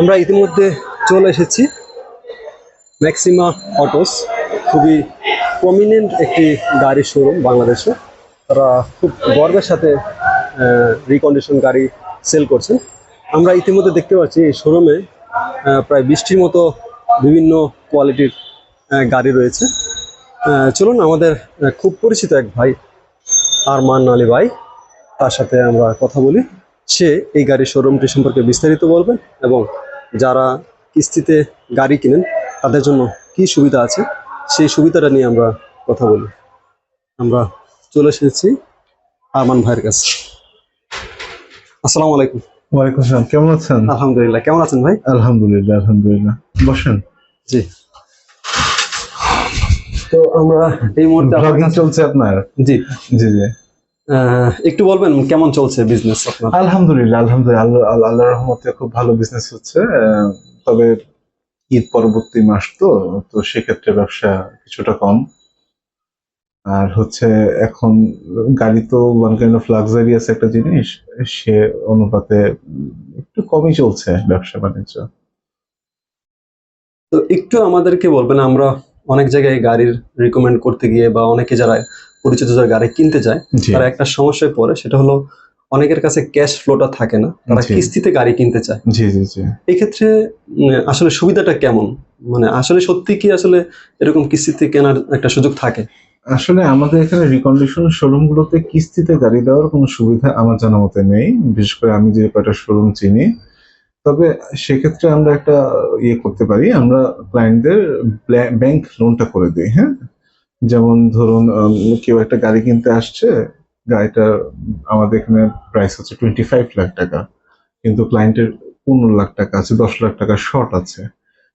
আমরা ইতিমধ্যে চলে এসেছি ম্যাক্সিমা অটোস খুবই প্রমিনেন্ট একটি গাড়ির শোরুম বাংলাদেশে। তারা খুব গর্বের সাথে রিকন্ডিশন গাড়ি সেল করছেন। আমরা ইতিমধ্যে দেখতে পাচ্ছি এই শোরুমে প্রায় বৃষ্টির মতো বিভিন্ন কোয়ালিটির গাড়ি রয়েছে। চলুন আমাদের খুব পরিচিত এক ভাই, আরমান আলী ভাই। তার সাথে আমরা কথা বলি। সে এই গাড়ির শোরুমটি সম্পর্কে বিস্তারিত বলবেন এবং যারা কিস্তিতে গাড়ি কিনেন তাদের জন্য কি সুবিধা আছে? সেই সুবিধাটা নিয়ে আমরা কথা বলি। আমরা চলে এসেছি আরমান ভাইয়ের কাছে। আসসালামু আলাইকুম। ওয়ালাইকুম আসসালাম। কেমন আছেন? আলহামদুলিল্লাহ। কেমন আছেন ভাই? আলহামদুলিল্লাহ আলহামদুলিল্লাহ। বসেন। জি। তো আমরা এই মুহূর্তে চলছে আপনার? জি। জি জি। একটু বলবেন কেমন চলছে বিজনেস আপনার? আলহামদুলিল্লাহ আলহামদুলিল্লাহ আল্লাহ আল্লাহ- আল্লাহর রহমতে খুব ভালো বিজনেস হচ্ছে। তবে ঈদ পরবর্তী মাস তো তো সেক্ষেত্রে ব্যবসা কিছুটা কম। আর হচ্ছে এখন গাড়ি তো ওয়ান কাইন্ড অফ লাক্সারিয়াস একটা জিনিস সে অনুপাতে একটু কমই চলছে ব্যবসা বাণিজ্য। তো একটু আমাদেরকে বলবেন আমরা অনেক জায়গায় গাড়ির রিকমেন্ড করতে গিয়ে বা অনেকে যারা পরিচিত যারা গাড়ি কিনতে যায় তারা একটা সমস্যায় পড়ে সেটা হলো অনেকের কাছে ক্যাশ ফ্লোটা থাকে না তারা কিস্তিতে গাড়ি কিনতে চায়। জি জি জি। এক্ষেত্রে আসলে সুবিধাটা কেমন? মানে আসলে সত্যি কি আসলে এরকম কিস্তিতে কেনার একটা সুযোগ থাকে? আসলে আমাদের এখানে রিকন্ডিশন শোরুম গুলোতে কিস্তিতে গাড়ি দেওয়ার কোনো সুবিধা আমার জানা মতে নেই বিশেষ করে আমি যে কয়টা শোরুম চিনি। তবে সেক্ষেত্রে আমরা একটা ইয়ে করতে পারি আমরা ক্লায়েন্টদের ব্যাংক লোনটা করে দিই হ্যাঁ? যেমন ধরুন কেউ একটা গাড়ি কিনতে আসছে, গাড়িটার আমাদের এখানে প্রাইস হচ্ছে টোয়েন্টি ফাইভ লাখ টাকা, কিন্তু ক্লায়েন্টের পনেরো লাখ টাকা আছে, দশ লাখ টাকা শর্ট আছে।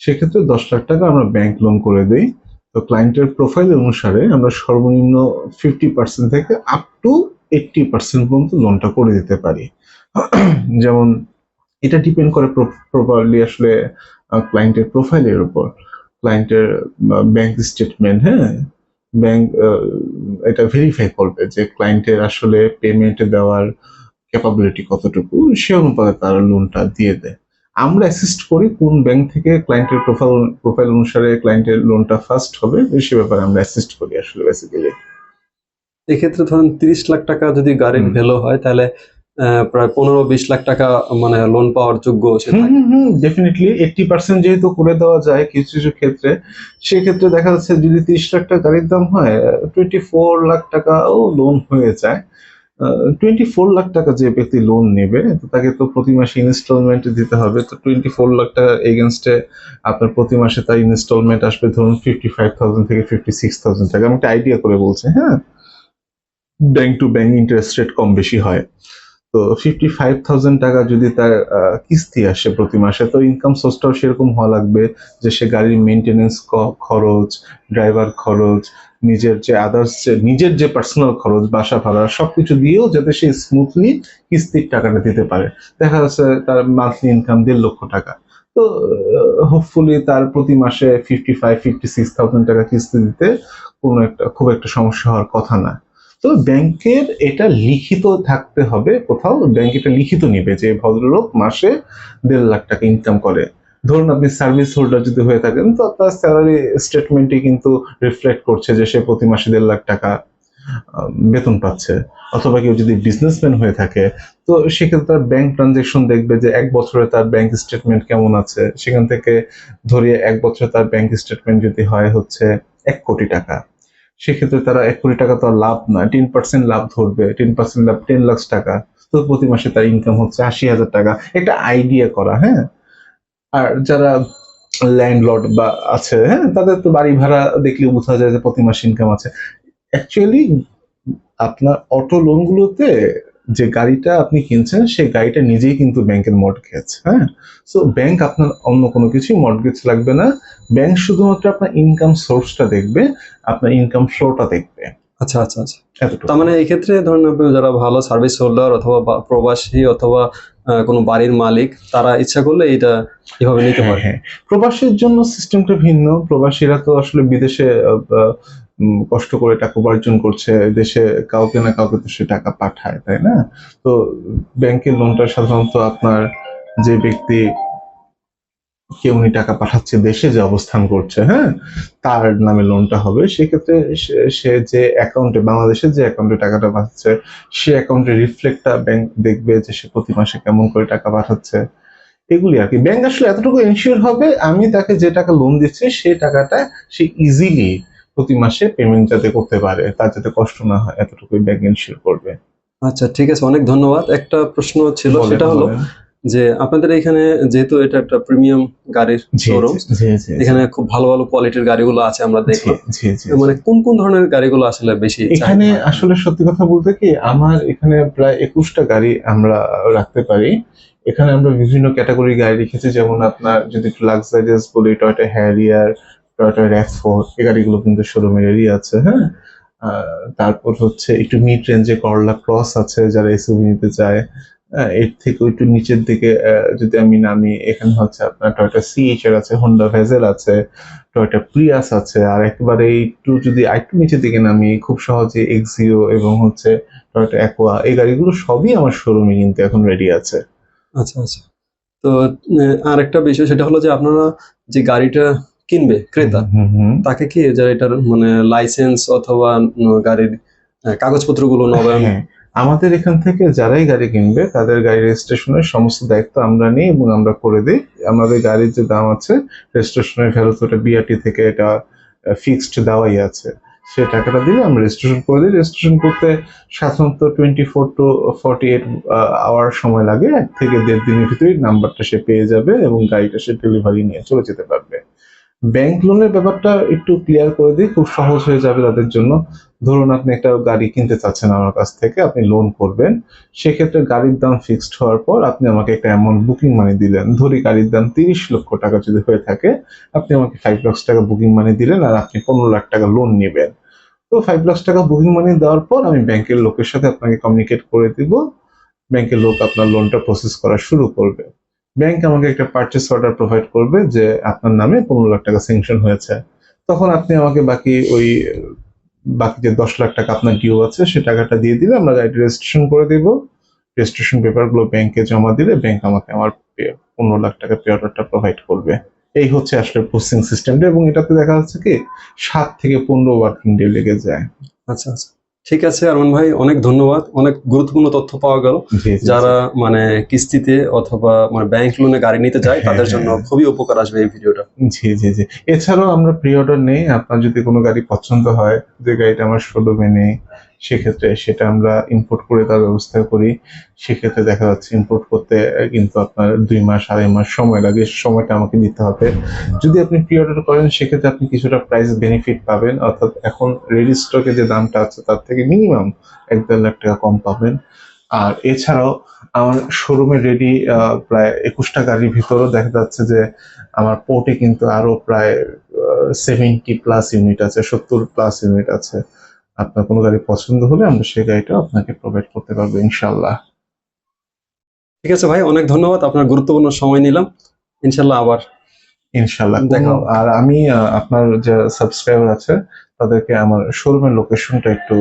সেক্ষেত্রে দশ লাখ টাকা আমরা ব্যাংক লোন করে দিই। তো ক্লায়েন্টের প্রোফাইল অনুসারে আমরা সর্বনিম্ন ফিফটি পার্সেন্ট থেকে আপ টু এইটটি পার্সেন্ট পর্যন্ত লোনটা করে দিতে পারি। যেমন, এটা ডিপেন্ড করে প্রপারলি আসলে ক্লায়েন্টের প্রোফাইলের উপর। ক্লায়েন্টের ব্যাংক স্টেটমেন্ট হ্যাঁ? ব্যাংক এটা ভেরিফাই করবে যে ক্লায়েন্টের আসলে পেমেন্ট দেওয়ার ক্যাপাবিলিটি কতটুকু সে অনুপাতে তারা লোনটা দিয়ে দেয় আমরা অ্যাসিস্ট করি কোন ব্যাংক থেকে ক্লায়েন্টের প্রোফাইল প্রোফাইল অনুসারে ক্লায়েন্টের লোনটা ফার্স্ট হবে সে ব্যাপারে আমরা অ্যাসিস্ট করি আসলে বেসিক্যালি এক্ষেত্রে ধরুন তিরিশ লাখ টাকা যদি গাড়ির। ভ্যালু হয় তাহলে প্রায় পনেরো বিশ লাখ টাকা মানে লোন পাওয়ার যোগ্য ডেফিনেটলি এইটটি পার্সেন্ট যেহেতু করে দেওয়া যায় কিছু কিছু ক্ষেত্রে সেক্ষেত্রে দেখা যাচ্ছে যদি তিরিশ লাখ টাকা গাড়ির দাম হয় টোয়েন্টি ফোর লাখ টাকাও লোন হয়ে যায়। টোয়েন্টি ফোর লাখ টাকা যে ব্যক্তি লোন নেবে তো তাকে তো প্রতি মাসে ইনস্টলমেন্ট দিতে হবে। তো টোয়েন্টি ফোর লাখ টাকা এগেনস্টে আপনার প্রতি মাসে তার ইনস্টলমেন্ট আসবে ধরুন ফিফটি ফাইভ থাউজেন্ড থেকে ফিফটি সিক্স থাউজেন্ড টাকা। আমি একটা আইডিয়া করে বলছি হ্যাঁ? Bank to bank interest rate কম বেশি হয়। তো ফিফটি ফাইভ থাউজেন্ড টাকা যদি তার কিস্তি আসে প্রতি মাসে, তো ইনকাম সোর্সটাও সেরকম হওয়া লাগবে যে সে গাড়ির মেনটেনেন্স খরচ ড্রাইভার খরচ, নিজের যে আদার্স যে নিজের যে পার্সোনাল খরচ, বাসা ভাড়া, সবকিছু দিয়েও যাতে সে স্মুথলি কিস্তির টাকাটা দিতে পারে। দেখা যাচ্ছে তার মান্থলি ইনকাম দেড় লক্ষ টাকা। তো হোপফুলি তার প্রতি মাসে fifty five fifty six thousand টাকা কিস্তি দিতে কোনো একটা, খুব একটা সমস্যা হওয়ার কথা না। তো ব্যাংকের এটা লিখিত থাকতে হবে কোথাও, ব্যাংক এটা লিখিত নিবে যে ভদ্রলোক মাসে দেড় লাখ টাকা ইনকাম করে। ধরুন আপনি সার্ভিস হোল্ডার যদি হয়ে থাকেন, তো আপনার স্যালারি স্টেটমেন্টে কিন্তু রিফ্লেক্ট করছে যে সে প্রতি মাসে দেড় লাখ টাকা বেতন পাচ্ছে। অথবা কেউ যদি বিজনেসম্যান হয়ে থাকে, তো সেক্ষেত্রে তার ব্যাংক ট্রানজেকশন দেখবে যে এক বছরে তার ব্যাংক স্টেটমেন্ট কেমন আছে। সেখান থেকে ধরিয়ে এক বছরে তার ব্যাংক স্টেটমেন্ট যদি হয় হচ্ছে এক কোটি টাকা। সেক্ষেত্রে তারা এক কোটি টাকা তো লাভ না টেন পার্সেন্ট লাভ ধরবে টেন পার্সেন্ট লাভ টেন লাখ টাকা। তো প্রতি মাসে তার ইনকাম হচ্ছে আশি হাজার টাকা। একটা আইডিয়া করা হ্যাঁ? আর যারা ল্যান্ডলর্ড বা আছে হ্যাঁ? তাদের তো বাড়ি ভাড়া দেখলে বোঝা যায় যে প্রতি মাসে ইনকাম আছে। অ্যাকচুয়ালি আপনার অটো লোনগুলোতে যে গাড়িটা আপনি কিনছেন সেই গাড়িটা নিজেই কিন্তু ব্যাংকের মর্টগেজ হ্যাঁ? সো ব্যাংক আপনার অন্য কোনো কিছুই মর্টগেজ লাগবে না। ব্যাংক শুধুমাত্র আপনার ইনকাম সোর্সটা দেখবে আপনার ইনকাম ফ্লোটা দেখবে। আচ্ছা আচ্ছা আচ্ছা। তার মানে এই ক্ষেত্রে ধরেন আপনি যারা ভালো সার্ভিস হোল্ডার অথবা প্রবাসী অথবা কোনো বাড়ির মালিক তারা ইচ্ছা করলে এটা এভাবে নিতে হ্যাঁ পারে। হ্যাঁ। প্রবাসীর জন্য সিস্টেমটা ভিন্ন। প্রবাসীরা তো আসলে বিদেশে কষ্ট করে টাকা উপার্জন করছে, দেশে কাউকে না কাউকে তো সে টাকা পাঠায়, তাই না? তো ব্যাংকের লোনটা সাধারণত আপনার যে ব্যক্তি কেউ উনি টাকা পাঠাচ্ছে, দেশে যে অবস্থান করছে হ্যাঁ? তার নামে লোনটা হবে। সেক্ষেত্রে সে- সে যে অ্যাকাউন্টে বাংলাদেশের যে অ্যাকাউন্টে টাকাটা পাঠাচ্ছে, সে অ্যাকাউন্টে রিফ্লেক্টটা ব্যাংক দেখবে যে সে প্রতি মাসে কেমন করে টাকা পাঠাচ্ছে। এগুলি আর কি। ব্যাংক আসলে এতটুকু এনশিওর হবে, আমি তাকে যে টাকা লোন দিচ্ছি সেই টাকাটা সে ইজিলি প্রতি মাসে পেমেন্ট যাতে করতে পারে তার যাতে কষ্ট না হয় এতটুকুই ব্যাংক এনশিওর করবে। আচ্ছা ঠিক আছে অনেক ধন্যবাদ। একটা প্রশ্ন ছিল সেটা হলো যে আপনাদের এখানে যেহেতু এটা একটা প্রিমিয়াম গাড়ির শোরুম এখানে খুব ভালো ভালো কোয়ালিটির গাড়িগুলো আছে আমরা দেখলাম। জি, মানে কোন কোন ধরনের গাড়িগুলো আসলে বেশি এখানে আসলে সত্যি কথা বলতে কি আমার এখানে প্রায় একুশটা গাড়ি আমরা রাখতে পারি। এখানে আমরা বিভিন্ন ক্যাটাগরি গাড়ি রেখেছি যেমন আপনার যদি একটু লাক্সারিয়াস বলি Toyota Harrier Toyota RAV four এই গাড়িগুলো কিন্তু শোরুমের এরিয়া আছে হ্যাঁ? তারপর হচ্ছে একটু মিড রেঞ্জে করলা ক্রস আছে যারা এসইউভি নিতে চায়। আহ, এর থেকে একটু নিচের দিকে যদি আমি নামি এখানে হচ্ছে আপনার টয়টা সিএইচ এর আছে হোন্ডা ভেজেল আছে টয়টা প্রিয়াস আছে আর একেবারে একটু যদি আরেকটু নিচের দিকে নামি খুব সহজে এক্সিও এবং হচ্ছে টয়টা অ্যাকোয়া এই গাড়িগুলো সবই আমার শোরুমে কিন্তু এখন রেডি আছে। আচ্ছা আচ্ছা। তো আর একটা বিষয় সেটা হলো যে আপনারা যে গাড়িটা কিনবে ক্রেতা। হুম হুম তাকে কি যারা এটার মানে লাইসেন্স অথবা গাড়ির কাগজপত্রগুলো নবায়ন হ্যাঁ। আমাদের এখান থেকে যারাই গাড়ি কিনবে তাদের গাড়ি রেজিস্ট্রেশনের সমস্ত দায়িত্ব আমরা নিই এবং আমরা করে দিই। আমাদের গাড়ির যে দাম আছে রেজিস্ট্রেশনের ফেরত ওটা বিআরটি থেকে এটা ফিক্সড দেওয়াই আছে। সে টাকাটা দিলে আমরা রেজিস্ট্রেশন করে দিই। রেজিস্ট্রেশন করতে সাধারণত twenty four to forty eight hour সময় লাগে। এক থেকে দেড় দিনের ভিতরেই নাম্বারটা সে পেয়ে যাবে এবং গাড়িটা সে ডেলিভারি নিয়ে চলে যেতে পারবে। ব্যাংক লোনের ব্যাপারটা একটু ক্লিয়ার করে দিই, খুব সহজ হয়ে যাবে তাদের জন্য। ধরুন আপনি একটা গাড়ি কিনতে চাচ্ছেন আমার কাছ থেকে, আপনি লোন করবেন। সেক্ষেত্রে গাড়ির দাম ফিক্সড হওয়ার পর আপনি আমাকে একটা অ্যামাউন্ট বুকিং মানি দিলেন। ধরি গাড়ির দাম তিরিশ লক্ষ টাকা যদি হয়ে থাকে, আপনি আমাকে ফাইভ লাখ টাকা বুকিং মানি দিলেন আর আপনি পনেরো লাখ টাকা লোন নেবেন। তো ফাইভ লাখ টাকা বুকিং মানি দেওয়ার পর আমি ব্যাংকের লোকের সাথে আপনাকে কমিউনিকেট করে দিব। ব্যাংকের লোক আপনার লোনটা প্রসেস করা শুরু করবে। ব্যাংক আমাকে একটা পারচেস অর্ডার প্রোভাইড করবে যে আপনার নামে পনেরো লাখ টাকা স্যাংশন হয়েছে। তখন আপনি আমাকে বাকি ওই, বাকি যে দশ লাখ টাকা আপনার ডিউ আছে, সে টাকাটা দিয়ে দিলে আমরা গাড়িটি রেজিস্ট্রেশন করে দিব। রেজিস্ট্রেশন পেপারগুলো ব্যাংকে জমা দিলে ব্যাংক আমাকে আমার পনেরো লাখ টাকা পে অর্ডারটা প্রোভাইড করবে। এই হচ্ছে আসলে প্রসেসিং সিস্টেমটা এবং এটাতে দেখা যাচ্ছে কি, সাত থেকে পনেরো ওয়ার্কিং ডে লেগে যায়। আচ্ছা আচ্ছা। ঠিক আছে আরমান ভাই অনেক ধন্যবাদ। অনেক গুরুত্বপূর্ণ তথ্য পাওয়া গেল। যারা মানে কিস্তিতে অথবা মানে ব্যাংক লোনে গাড়ি নিতে যায় হ্যাঁ, তাদের জন্য হ্যাঁ। খুবই উপকার আসবে এই ভিডিওটা। জি জি জি। এছাড়াও আমরা প্রি অর্ডার নেই। আপনার যদি কোনো গাড়ি পছন্দ হয় যে গাড়িটা আমার শোরুমে নেই সেক্ষেত্রে সেটা আমরা ইম্পোর্ট করে তার ব্যবস্থা করি। সেক্ষেত্রে দেখা যাচ্ছে ইম্পোর্ট করতে কিন্তু আপনার দুই মাস, আড়াই মাস সময় লাগে, সময়টা আমাকে দিতে হবে। যদি আপনি প্রি অর্ডার করেন, সেক্ষেত্রে আপনি কিছুটা প্রাইস বেনিফিট পাবেন। অর্থাৎ এখন রেডি স্টকে যে দামটা আছে, তার থেকে মিনিমাম এক দেড় লাখ টাকা কম পাবেন। আর এছাড়াও আমার শোরুমে রেডি প্রায় একুশটা গাড়ির ভিতরেও দেখা যাচ্ছে যে আমার পোর্টে কিন্তু আরও প্রায় সেভেন্টি প্লাস ইউনিট আছে, সত্তর প্লাস ইউনিট আছে। আপনার কোনো গাড়ি পছন্দ হলে আমরা সেই গাড়িটা আপনাকে প্রোভাইড করতে পারব ইনশাল্লাহ ঠিক আছে ভাই অনেক ধন্যবাদ আপনার গুরুত্বপূর্ণ সময় নিলাম। ইনশাল্লাহ আবার ইনশাল্লাহ দেখা আর আমি আপনার যে সাবস্ক্রাইবার আছে তাদেরকে আমার শোরুমের লোকেশনটা একটু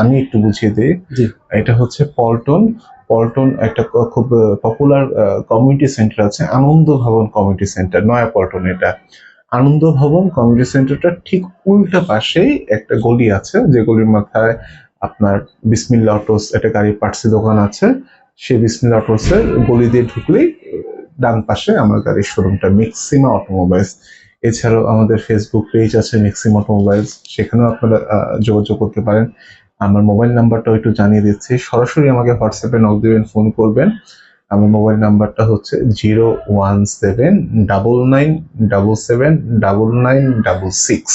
আমি একটু বুঝিয়ে দিই। এটা হচ্ছে পল্টন। পল্টন একটা খুব পপুলার কমিউনিটি সেন্টার আছে আনন্দ ভবন কমিউনিটি সেন্টার নয়া পল্টন এটা। আনন্দ ভবন কমিউনিটি সেন্টারটা ঠিক উল্টা পাশেই একটা গলি আছে। যে গলির মাথায় আপনার বিসমিল্লা অটোস একটা গাড়ির পার্টসের দোকান আছে। সেই বিসমিল্লা অটোসের গলি দিয়ে ঢুকলেই ডান পাশে আমার গাড়ির শোরুমটা মিক্সিমা অটোমোবাইলস এছাড়াও আমাদের ফেসবুক পেজ আছে মিক্সিম অটোমোবাইলস সেখানেও আপনারা যোগাযোগ করতে পারেন। আমার মোবাইল নাম্বারটাও একটু জানিয়ে দিচ্ছি। সরাসরি আমাকে হোয়াটসঅ্যাপে নক দিবেন ফোন করবেন। আমার মোবাইল নাম্বারটা হচ্ছে zero one seven double nine double seven double nine double six.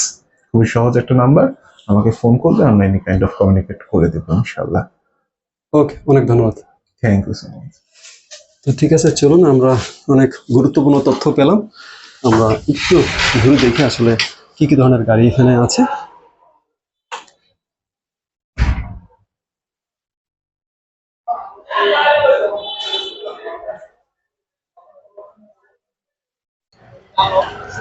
খুবই সহজ একটা নাম্বার। আমাকে ফোন করলে আমরা এনি কাইন্ড অফ কমিউনিকেট করে দেবো ইনশাল্লাহ ওকে অনেক ধন্যবাদ। Thank you so much. তো ঠিক আছে চলুন আমরা অনেক গুরুত্বপূর্ণ তথ্য পেলাম। আমরা একটু ঘুরে দেখি আসলে কি কি ধরনের গাড়ি এখানে আছে।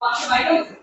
Vai, vai, vai.